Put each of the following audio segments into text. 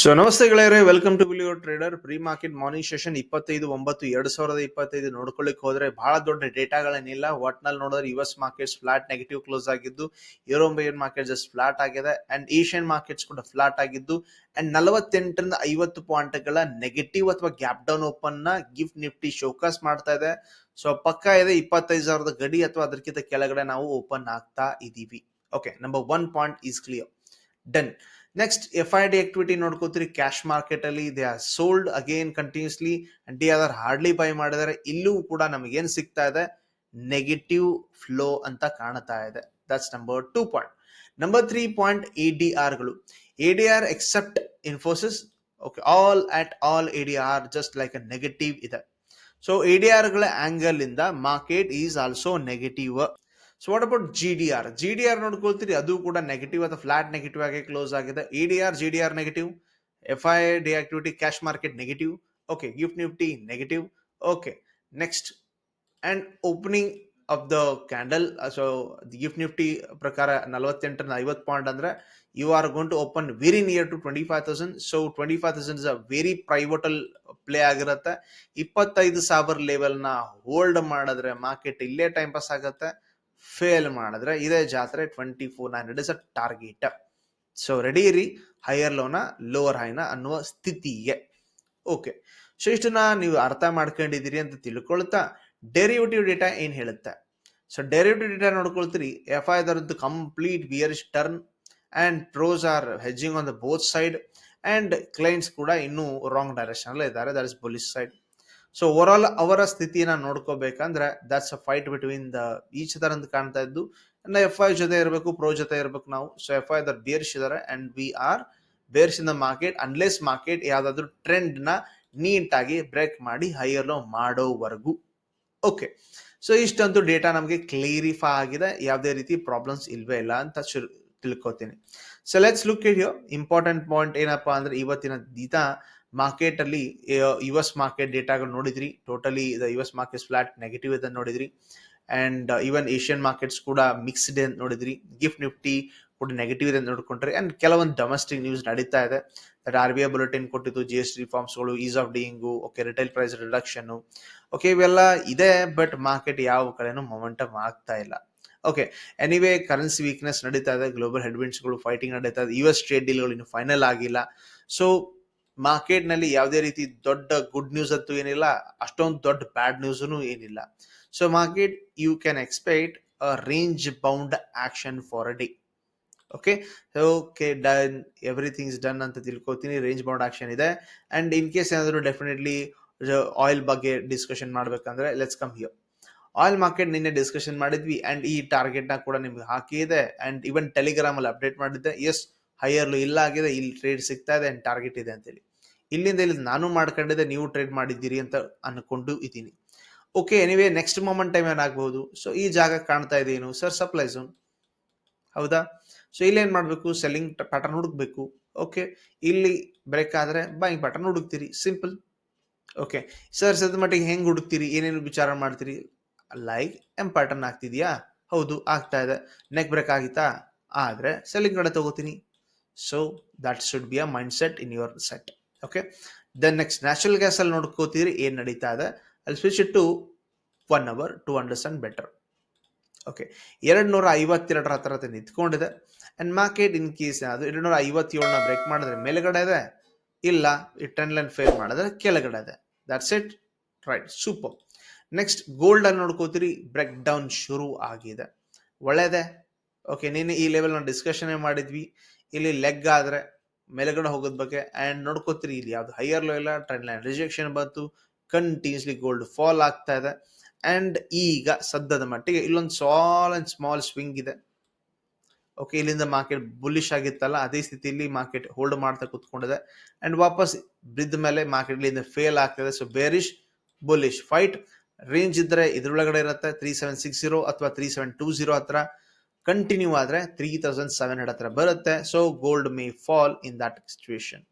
So ನಮಸ್ತೆ ಗೆಳೆಯರೆ welcome to ವಿಲಿಯೋ trader pre market morning session ಇಪ್ಪತ್ತೈದು, ಒಂಬತ್ತು, ಎರಡ್ ಸಾವಿರದ ಇಪ್ಪತ್ತೈದು ನೋಡ್ಕೊಳ್ಳಿಕ್ ಹೋದ್ರೆ ಬಹಳ ದೊಡ್ಡ ಡೇಟಾಗಳೇನಿಲ್ಲ. ಒಟ್ನಲ್ಲಿ ನೋಡಿದ್ರೆ U S markets flat negative close ಆಗಿದ್ದು ಯುರೋಪಿಯನ್ ಮಾರ್ಕೆಟ್ ಜಸ್ಟ್ ಫ್ಲಾಟ್ ಆಗಿದೆ ಅಂಡ್ ಏಷ್ಯನ್ ಮಾರ್ಕೆಟ್ಸ್ ಕೂಡ ಫ್ಲಾಟ್ ಆಗಿದ್ದು ಅಂಡ್ ನಲವತ್ತೆಂಟರಿಂದ ಐವತ್ತು ಪಾಯಿಂಟ್ಗಳ ನೆಗೆಟಿವ್ ಅಥವಾ ಗ್ಯಾಪ್ ಡೌನ್ ಓಪನ್ನ ಗಿಫ್ಟ್ ನಿಫ್ಟಿ ಶೋಕಾಸ್ ಮಾಡ್ತಾ ಇದೆ. ಸೊ ಪಕ್ಕ ಇದೆ ಇಪ್ಪತ್ತೈದು ಸಾವಿರದ ಗಡಿ ಅಥವಾ ಅದಕ್ಕಿಂತ ಕೆಳಗಡೆ ನಾವು ಓಪನ್ ಆಗ್ತಾ ಇದೀವಿ. Okay number one point is clear done next F I D activity ನೋಡ್ಕೋತೀರಿ cash market ಅಲ್ಲಿ they are sold again continuously and D are hardly buy ಮಾಡಿದರೆ ಇಲ್ಲೂ ಕೂಡ ನಮಗೇನ್ ಸಿಗ್ತಾ ಇದೆ? ನೆಗೆಟಿವ್ ಫ್ಲೋ ಅಂತ ಕಾಣ್ತಾ ಇದೆ. That's number two point number three point A D ಆರ್ಗಳು A D R except Infosys okay all at all A D R just like a negative ಇದೆ. ಸೊ ಎ ಡಿ ಆರ್ಗಳ ಆಂಗಲ್ ಇಂದ market is also negative so what about G D R G D R ನೋಡ್ಕೊಳ್ತೀರಿ, ಅದು ಕೂಡ negative ಅಥವಾ flat negative ಆಗಿ close ಆಗಿದೆ. E D R G D R negative F I D activity cash market negative okay Gift Nifty negative okay next and opening of the candle so Gift Nifty ಪ್ರಕಾರ ನಲವತ್ತೆಂಟರಿಂದ ಐವತ್ತು point ಅಂದ್ರೆ you are gone to open very near to twenty five thousand so twenty five thousand is a very pivotal play ಆಗಿರುತ್ತೆ. ಇಪ್ಪತ್ತೈದು ಸಾವಿರ ಲೆವೆಲ್ನ hold ಮಾಡಿದ್ರೆ market ಇಲ್ಲೇ ಟೈಮ್ ಪಾಸ್ ಆಗುತ್ತೆ. ಫೇಲ್ ಮಾಡಿದ್ರೆ ಇದೇ ಜಾತ್ರೆ twenty four nine is a target so ready ಇರಿ ಹೈಯರ್ ಲೋನ ಲೋವರ್ ಹೈನ ಅನ್ನುವ ಸ್ಥಿತಿಗೆ. ಓಕೆ ಸೊ ಇಷ್ಟನ್ನ ನೀವು ಅರ್ಥ ಮಾಡ್ಕೊಂಡಿದ್ದೀರಿ ಅಂತ ತಿಳ್ಕೊಳ್ತಾ ಡೆರಿವೇಟಿವ್ ಡೇಟಾ ಏನ್ ಹೇಳುತ್ತೆ? ಸೊ ಡೆರಿವೇಟಿವ್ ಡೇಟಾ ನೋಡ್ಕೊಳ್ತೀರಿ F I ದರದ್ದು complete bears turn and pros are hedging on the both side and clients ಕೂಡ ಇನ್ನೂ ರಾಂಗ್ ಡೈರೆಕ್ಷನ್ ಅಲ್ಲೇ ಇದ್ದಾರೆ that is police side so over all ಅವರ ಸ್ಥಿತಿನ ನೋಡ್ಕೋಬೇಕಂದ್ರೆ that's a fight between the each ತರ ಅಂತ ಕಾಣ್ತಾ ಇದ್ದು ಎಫ್ ಐ ಜೊತೆ ಇರಬೇಕು ಪ್ರೋ ಜೊತೆ ಇರಬೇಕು ನಾವು. So F I there bears ಇದಾರೆ and we are bears in the market unless market ಯಾವ್ದಾದ್ರು ಟ್ರೆಂಡ್ನ ನೀಟಾಗಿ ಬ್ರೇಕ್ ಮಾಡಿ ಹೈಯರ್ ಲೋ ಮಾಡೋವರೆಗೂ. ಓಕೆ ಸೊ ಇಷ್ಟಂತೂ ಡೇಟಾ ನಮಗೆ ಕ್ಲಿಯರಿಫೈ ಆಗಿದೆ. ಯಾವುದೇ ರೀತಿ ಪ್ರಾಬ್ಲಮ್ಸ್ ಇಲ್ವೇ ಇಲ್ಲ ಅಂತ ತಿಳ್ಕೊತೀನಿ. So let's look it yo important point ಏನಪ್ಪಾ ಅಂದ್ರೆ ಇವತ್ತಿನ ದಿನ ಮಾರ್ಕೆಟ್ ಅಲ್ಲಿ ಯು ಎಸ್ ಮಾರ್ಕೆಟ್ ಡೇಟಾಗಳು ನೋಡಿದ್ರಿ. Totally U S market flat negative ಇದೆ ನೋಡಿದ್ರಿ. ಅಂಡ್ ಈವನ್ ಏಷ್ಯನ್ ಮಾರ್ಕೆಟ್ಸ್ ಕೂಡ ಮಿಕ್ಸ್ಡ್ ಅಂತ ನೋಡಿದ್ರಿ. ಗಿಫ್ಟ್ ನಿಫ್ಟಿ ಕೂಡ ನೆಗೆಟಿವ್ ಇದೆ ನೋಡ್ಕೊಂಡ್ರಿ. ಅಂಡ್ ಕೆಲವೊಂದು ಡೊಮೆಸ್ಟಿಕ್ ನ್ಯೂಸ್ ನಡೀತಾ ಇದೆ. That R B I bulletin ಕೊಟ್ಟಿದ್ದು G S T ರಿಫಾರ್ಮ್ಸ್ಗಳು ease of doing okay retail price reduction okay ಇವೆಲ್ಲ ಇದೆ ಬಟ್ ಮಾರ್ಕೆಟ್ ಯಾವ ಕಡೆನೂ ಮೊಮೆಂಟಮ್ ಆಗ್ತಾ ಇಲ್ಲ. ಓಕೆ ಎನಿವೇ ಕರೆನ್ಸಿ ವೀಕ್ನೆಸ್ ನಡೀತಾ ಇದೆ. ಗ್ಲೋಬಲ್ ಹೆಡ್ವಿಂಡ್ಸ್ಗಳು ಫೈಟಿಂಗ್ ನಡೀತಾ ಇದೆ. ಯು ಎಸ್ ಟ್ರೇಡ್ ಡೀಲ್ಗಳು ಇನ್ನು ಫೈನಲ್ ಆಗಿಲ್ಲ. ಸೊ ಮಾರ್ಕೆಟ್ನಲ್ಲಿ ಯಾವುದೇ ರೀತಿ ದೊಡ್ಡ ಗುಡ್ ನ್ಯೂಸ್ ಅಂತೂ ಏನಿಲ್ಲ, ಅಷ್ಟೊಂದು ದೊಡ್ಡ ಬ್ಯಾಡ್ ನ್ಯೂಸ್ ಏನಿಲ್ಲ. So market you can expect a range bound action for a day okay okay done everything is done ಅಂತ ತಿಳ್ಕೊತೀನಿ. ರೇಂಜ್ ಬೌಂಡ್ ಆಕ್ಷನ್ ಇದೆ. ಅಂಡ್ ಇನ್ ಕೇಸ್ ಏನಾದರೂ ಡೆಫಿನೆಟ್ಲಿ ಆಯಿಲ್ ಬಗ್ಗೆ ಡಿಸ್ಕಷನ್ ಮಾಡ್ಬೇಕಂದ್ರೆ let's come here oil market ನಿನ್ನೆ discussion ಮಾಡಿದ್ವಿ and ಈ ಟಾರ್ಗೆಟ್ನ ಕೂಡ ನಿಮ್ಗೆ ಹಾಕಿದೆ ಅಂಡ್ ಈವನ್ ಟೆಲಿಗ್ರಾಮಲ್ಲಿ ಅಪ್ಡೇಟ್ ಮಾಡಿದ್ದೆ. ಎಸ್ ಹೈಯರ್ ಇಲ್ಲ ಆಗಿದೆ, ಇಲ್ಲಿ ಟ್ರೇಡ್ ಸಿಗ್ತಾ ಇದೆ ಅಂಡ್ ಟಾರ್ಗೆಟ್ ಇದೆ ಅಂತೇಳಿ. ಇಲ್ಲಿಂದ ಇಲ್ಲಿ ನಾನು ಮಾಡ್ಕೊಂಡಿದ್ದೆ, ನೀವು ಟ್ರೇಡ್ ಮಾಡಿದ್ದೀರಿ ಅಂತ ಅನ್ಕೊಂಡು ಇದ್ದೀನಿ. Okay anyway next moment time ಏನಾಗಬಹುದು ಸೊ ಈ ಜಾಗ ಕಾಣ್ತಾ ಇದೆ ಏನು? ಸರ್ ಸಪ್ಲೈ ಝೋನ್ ಹೌದಾ? ಸೊ ಇಲ್ಲಿ ಏನು ಮಾಡಬೇಕು? ಸೆಲ್ಲಿಂಗ್ ಪ್ಯಾಟರ್ನ್ ಹುಡುಕ್ಬೇಕು. ಓಕೆ ಇಲ್ಲಿ ಬ್ರೇಕ್ ಆದರೆ ಬೈಂಗ್ ಪ್ಯಾಟರ್ನ್ ಹುಡುಕ್ತೀರಿ. ಸಿಂಪಲ್ ಓಕೆ ಸರ್ ಸದ್ ಮಟ್ಟಿಗೆ ಹೆಂಗೆ ಹುಡುಕ್ತೀರಿ? ಏನೇನು ವಿಚಾರ ಮಾಡ್ತೀರಿ? ಲೈಕ್ ಎಂ ಪ್ಯಾಟರ್ನ್ ಆಗ್ತಿದೆಯಾ? ಹೌದು, ಆಗ್ತಾ ಇದೆ. ನೆಕ್ ಬ್ರೇಕ್ ಆಗಿತ್ತಾ? ಆದರೆ ಸೆಲ್ಲಿಂಗ್ ಕಡೆ ತಗೋತೀನಿ. So that should be a mindset in your set okay then next natural gas ಅಲ್ಲಿ ನೋಡ್ಕೋತೀರಿ ಏನ್ ನಡೀತಾ ಇದೆ? ಅಲ್ಲಿ switch to one hour to understand better okay ಎರಡು ನೂರ ಐವತ್ತೆರಡರ ಹತ್ರ ನಿಂತ್ಕೊಂಡಿದೆ. ಅಂಡ್ ಮಾರ್ಕೆಟ್ ಇನ್ ಕೇಸ್ ಅದು ಎರಡು ನೂರ ಐವತ್ತೇಳನ್ನ ಬ್ರೇಕ್ ಮಾಡಿದ್ರೆ ಮೇಲ್ಗಡೆ ಇದೆ? ಇಲ್ಲ. ಈ ಟ್ರೆಂಡ್ ಲೈನ್ ಫೇಲ್ ಮಾಡಿದ್ರೆ ಕೆಳಗಡೆ ಇದೆ. That's it right super next gold ಅಲ್ಲಿ ನೋಡ್ಕೋತೀರಿ. ಬ್ರೇಕ್ ಡೌನ್ ಶುರು ಆಗಿದೆ. ಒಳ್ಳೇದೆ? ಓಕೆ ನೀನು ಈ ಲೆವೆಲ್ ನಾವು ಡಿಸ್ಕಷನ್ ಮಾಡಿದ್ವಿ. ಇಲ್ಲಿ ಲೆಗ್ ಆದ್ರೆ ಮೇಲ್ಗಡೆ ಹೋಗೋದ್ ಬಗ್ಗೆ ಅಂಡ್ ನೋಡ್ಕೋತೀರಿ ಇಲ್ಲಿ ಯಾವ್ದು ಹೈಯರ್ ಲೋ ಇಲ್ಲ ಟ್ರೆಂಡ್ ಲೈನ್ ರಿಜೆಕ್ಷನ್ ಬಂತು ಕಂಟಿನ್ಯೂಸ್ಲಿ ಗೋಲ್ಡ್ ಫಾಲ್ ಆಗ್ತಾ ಇದೆ. ಅಂಡ್ ಈಗ ಸದ್ಯದ ಮಟ್ಟಿಗೆ ಇಲ್ಲೊಂದು ಸಾಲ್ ಅಂಡ್ ಸ್ಮಾಲ್ ಸ್ವಿಂಗ್ ಇದೆ. ಓಕೆ ಇಲ್ಲಿಂದ ಮಾರ್ಕೆಟ್ ಬುಲಿಶ್ ಆಗಿತ್ತಲ್ಲ, ಅದೇ ಸ್ಥಿತಿಯಲ್ಲಿ ಮಾರ್ಕೆಟ್ ಹೋಲ್ಡ್ ಮಾಡ್ತಾ ಕುತ್ಕೊಂಡಿದೆ. ಅಂಡ್ ವಾಪಸ್ ಬಿದ್ದ ಮೇಲೆ ಮಾರ್ಕೆಟ್ ಇಲ್ಲಿಂದ ಫೇಲ್ ಆಗ್ತಿದೆ so bearish bullish fight range ಇದ್ರೆ ಇದ್ರೊಳಗಡೆ ಇರುತ್ತೆ ತ್ರೀ ಸೆವೆನ್ ಸಿಕ್ಸ್ ಜೀರೋ ಅಥವಾ ತ್ರೀ ಸೆವೆನ್ ಟೂ ಜೀರೋ ಹತ್ರ. ಕಂಟಿನ್ಯೂ ಆದ್ರೆ ತ್ರೀ ತೌಸಂಡ್ ಸೆವೆನ್ ಹಂಡ್ರೆಡ್ ಹತ್ರ ಬರುತ್ತೆ. So gold may fall in that situation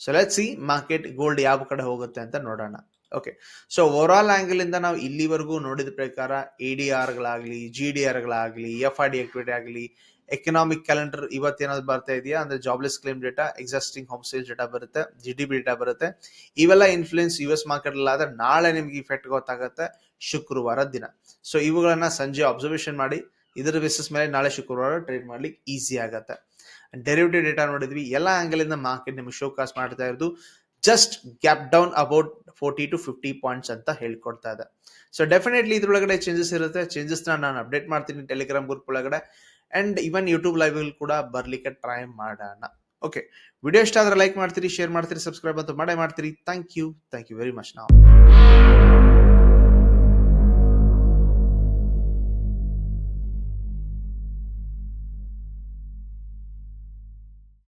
so let see market gold ಯಾವ ಕಡೆ ಹೋಗುತ್ತೆ ಅಂತ ನೋಡೋಣ. Okay so over all angle ಇಂದ ನಾವು ಇಲ್ಲಿವರೆಗೂ ನೋಡಿದ ಪ್ರಕಾರ ಎ ಡಿ ಆರ್ಗಳಾಗಲಿ ಜಿ ಡಿ ಆರ್ಗಳಾಗಲಿ ಎಫ್ ಆರ್ ಡಿ ಆಕ್ಟಿವಿಟಿ ಆಗಲಿ ಎಕನಾಮಿಕ್ ಕ್ಯಾಲೆಂಡರ್ ಇವತ್ತೇನಾದ್ರು ಬರ್ತಾ ಇದೆಯಾ? ಅಂದ್ರೆ jobless claim data existing home sale data ಬರುತ್ತೆ ಜಿ ಡಿ ಬಿ ಡೇಟಾ ಬರುತ್ತೆ. ಇವೆಲ್ಲ ಇನ್ಫ್ಲೂಯೆನ್ಸ್ ಯು ಎಸ್ ಮಾರ್ಕೆಟ್ ಆದ್ರೆ ನಾಳೆ ನಿಮ್ಗೆ ಇಫೆಕ್ಟ್ ಗೊತ್ತಾಗುತ್ತೆ ಶುಕ್ರವಾರ ದಿನ. ಸೊ ಇವುಗಳನ್ನ ಸಂಜೆ ಅಬ್ಸರ್ವೇಷನ್ ಮಾಡಿ. ಇದರ ಬೇಸಿಸ್ ಮೇಲೆ ನಾಳೆ ಶುಕ್ರವಾರ ಟ್ರೇಡ್ ಮಾಡ್ಲಿಕ್ಕೆ ಈಸಿ ಆಗತ್ತೆ. ಡೆರಿವಿಟಿವ್ ಡೇಟಾ ನೋಡಿದ್ವಿ, ಎಲ್ಲ ಆಂಗಲ್ ಇಂದ ಮಾರ್ಕೆಟ್ ನಿಮಗೆ ಶೋ ಕಾಸ್ ಮಾಡ್ತಾ ಇರೋದು. Just gap down about forty to fifty points ಅಂತ ಹೇಳ್ಕೊಡ್ತಾ ಇದೆ. ಸೊ ಡೆಫಿನೆಟ್ಲಿ ಇದ್ರೊಳಗಡೆ ಚೇಂಜಸ್ ಇರುತ್ತೆ. ಚೇಂಜಸ್ನ ನಾನು ಅಪ್ಡೇಟ್ ಮಾಡ್ತೀನಿ ಟೆಲಿಗ್ರಾಮ್ ಗ್ರೂಪ್ ಒಳಗಡೆ. ಅಂಡ್ ಇವನ್ ಯೂಟ್ಯೂಬ್ ಲೈವ್ ಕೂಡ ಬರ್ಲಿಕ್ಕೆ ಟ್ರೈ ಮಾಡೋಣ. ಓಕೆ ವಿಡಿಯೋ ಇಷ್ಟ ಆದ್ರೆ ಲೈಕ್ ಮಾಡ್ತೀರಿ ಶೇರ್ ಮಾಡ್ತೀರಿ ಸಬ್ಸ್ಕ್ರೈಬ್ ಅಂತ ಮಾಡೇ ಮಾಡ್ತೀರಿ. Thank you thank you very much ನಾವು